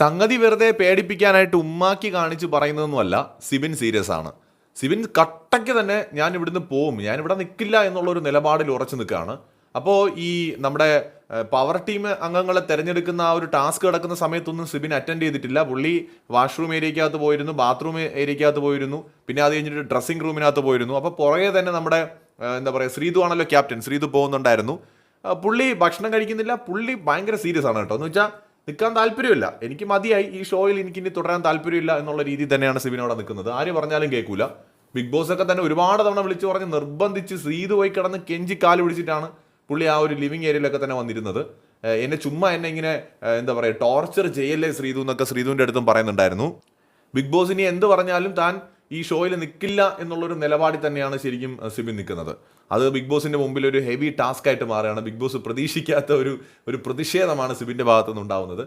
സംഗതി വെറുതെ പേടിപ്പിക്കാനായിട്ട് ഉമ്മാക്കി കാണിച്ച് പറയുന്നതൊന്നുമല്ല. സിബിൻ സീരിയസ് ആണ്. സിബിൻ കട്ടയ്ക്ക് തന്നെ ഞാൻ ഇവിടുന്ന് പോവും. ഞാൻ ഇവിടെ നിൽക്കില്ല എന്നുള്ള ഒരു നിലപാടിൽ ഉറച്ചു നിൽക്കുകയാണ്. അപ്പോൾ ഈ നമ്മുടെ പവർ ടീം അംഗങ്ങളെ തിരഞ്ഞെടുക്കുന്ന ആ ഒരു ടാസ്ക് കിടക്കുന്ന സമയത്തൊന്നും സിബിൻ അറ്റൻഡ് ചെയ്തിട്ടില്ല. പുള്ളി വാഷ്റൂം ഏരിയക്കകത്ത് പോയിരുന്നു ബാത്റൂം ഏരിയക്കകത്ത് പോയിരുന്നു പിന്നെ അത് കഴിഞ്ഞിട്ട് ഡ്രസ്സിംഗ് റൂമിനകത്ത് പോയിരുന്നു. അപ്പോൾ പുറകെ തന്നെ നമ്മുടെ എന്താ പറയുക ശ്രീതു ആണല്ലോ ക്യാപ്റ്റൻ ശ്രീതു പോകുന്നുണ്ടായിരുന്നു. പുള്ളി ഭക്ഷണം കഴിക്കുന്നില്ല. പുള്ളി ഭയങ്കര സീരിയസ് ആണ് കേട്ടോ. എന്ന് വെച്ചാൽ നിൽക്കാൻ താല്പര്യമില്ല. എനിക്ക് മതിയായി. ഈ ഷോയിൽ എനിക്ക് ഇനി തുടരാൻ താല്പര്യമില്ല എന്നുള്ള രീതി തന്നെയാണ് സിബിൻ അവിടെ നിൽക്കുന്നത്. ആര് പറഞ്ഞാലും കേൾക്കൂല. ബിഗ് ബോസ് ഒക്കെ തന്നെ ഒരുപാട് തവണ വിളിച്ചു പറഞ്ഞ് നിർബന്ധിച്ച് സീതു പോയി കിടന്ന് കെഞ്ചി കാൽ പിടിച്ചിട്ടാണ് പുള്ളി ആ ഒരു ലിവിങ് ഏരിയയിലൊക്കെ തന്നെ വന്നിരുന്നത്. എന്നെ ചുമ്മാ എന്നെ ഇങ്ങനെ എന്താ പറയുക ടോർച്ചർ ചെയ്യല്ലേ ശ്രീതു എന്നൊക്കെ ശ്രീതുവിന്റെ അടുത്തും പറയുന്നുണ്ടായിരുന്നു. ബിഗ് ബോസ് ഇനി എന്ത് പറഞ്ഞാലും താൻ ഈ ഷോയിൽ നിൽക്കില്ല എന്നുള്ളൊരു നിലപാടിൽ തന്നെയാണ് ശരിക്കും സിബിൻ നിൽക്കുന്നത്. അത് ബിഗ് ബോസിന്റെ മുമ്പിൽ ഒരു ഹെവി ടാസ്ക് ആയിട്ട് മാറുകയാണ്. ബിഗ് ബോസ് പ്രതീക്ഷിക്കാത്ത ഒരു ഒരു പ്രതിഷേധമാണ് സിബിന്റെ ഭാഗത്തുനിന്ന് ഉണ്ടാവുന്നത്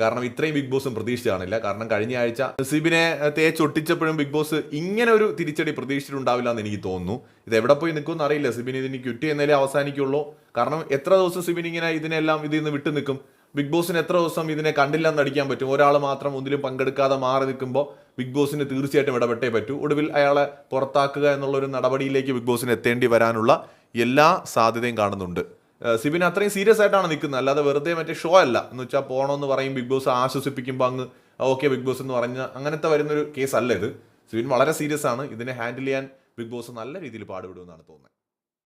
കാരണം ഇത്രയും ബിഗ് ബോസും പ്രതീക്ഷിച്ച് കാണില്ല കാരണം കഴിഞ്ഞ ആഴ്ച സിബിനെ തേച്ചൊട്ടിച്ചപ്പോഴും ബിഗ് ബോസ് ഇങ്ങനെ ഒരു തിരിച്ചടി പ്രതീക്ഷിച്ചിട്ടുണ്ടാവില്ല എന്ന് എനിക്ക് തോന്നുന്നു. ഇത് എവിടെ പോയി നിൽക്കുമെന്ന് അറിയില്ല. സിബിൻ ഇതിന് ക്വിറ്റ് ചെയ്യുന്നതിലേ അവസാനിക്കുള്ളൂ. കാരണം എത്ര ദിവസം സിബിൻ ഇങ്ങനെ ഇതിനെല്ലാം ഇതിൽ നിന്ന് വിട്ടു നിൽക്കും ബിഗ് ബോസിന് എത്ര ദിവസം ഇതിനെ കണ്ടില്ലെന്ന് അടിക്കാൻ പറ്റും? ഒരാൾ മാത്രം ഒന്നിലും പങ്കെടുക്കാതെ മാറി നിൽക്കുമ്പോൾ ബിഗ് ബോസിന് തീർച്ചയായിട്ടും ഇടപെട്ടേ പറ്റൂ. ഒടുവിൽ അയാളെ പുറത്താക്കുക എന്നുള്ള ഒരു നടപടിയിലേക്ക് ബിഗ് ബോസിന് എത്തേണ്ടി വരാനുള്ള എല്ലാ സാധ്യതയും കാണുന്നുണ്ട്. സിബിൻ അത്രയും സീരിയസ് ആയിട്ടാണ് നിൽക്കുന്നത്. അല്ലാതെ വെറുതെ മറ്റേ ഷോ അല്ല. എന്ന് വെച്ചാൽ പോകണമെന്ന് പറയും ബിഗ് ബോസ് ആശ്വസിപ്പിക്കുമ്പോൾ അങ്ങ് ഓക്കെ ബിഗ് ബോസ് എന്ന് പറഞ്ഞ അങ്ങനത്തെ വരുന്നൊരു കേസ് അല്ല ഇത്. സിബിൻ വളരെ സീരിയസ് ആണ്. ഇതിനെ ഹാൻഡിൽ ചെയ്യാൻ ബിഗ് ബോസ് നല്ല രീതിയിൽ പാടുപെടുമെന്നാണ് തോന്നുന്നത്.